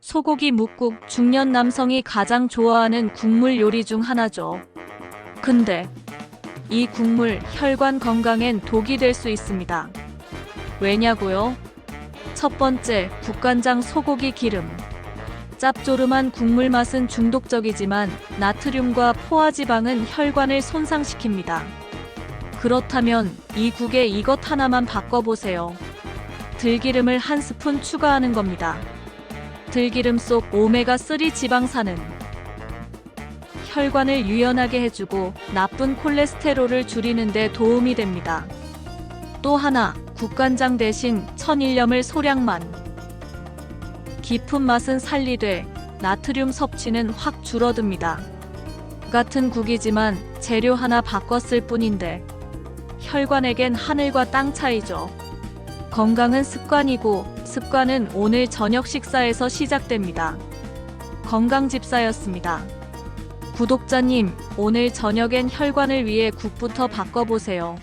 소고기 묵국 중년 남성이 가장 좋아하는 국물 요리 중 하나죠. 근데 이 국물 혈관 건강엔 독이 될 수 있습니다. 왜냐고요? 첫 번째, 국간장 소고기 기름. 짭조름한 국물 맛은 중독적이지만 나트륨과 포화지방은 혈관을 손상시킵니다. 그렇다면 이 국에 이것 하나만 바꿔보세요. 들기름을 한 스푼 추가하는 겁니다. 들기름 속 오메가3 지방산은 혈관을 유연하게 해주고 나쁜 콜레스테롤을 줄이는 데 도움이 됩니다. 또 하나, 국간장 대신 천일염을 소량만. 깊은 맛은 살리되 나트륨 섭취는 확 줄어듭니다. 같은 국이지만 재료 하나 바꿨을 뿐인데 혈관에겐 하늘과 땅 차이죠. 건강은 습관이고 습관은 오늘 저녁 식사에서 시작됩니다. 건강 집사였습니다. 구독자님, 오늘 저녁엔 혈관을 위해 국부터 바꿔보세요.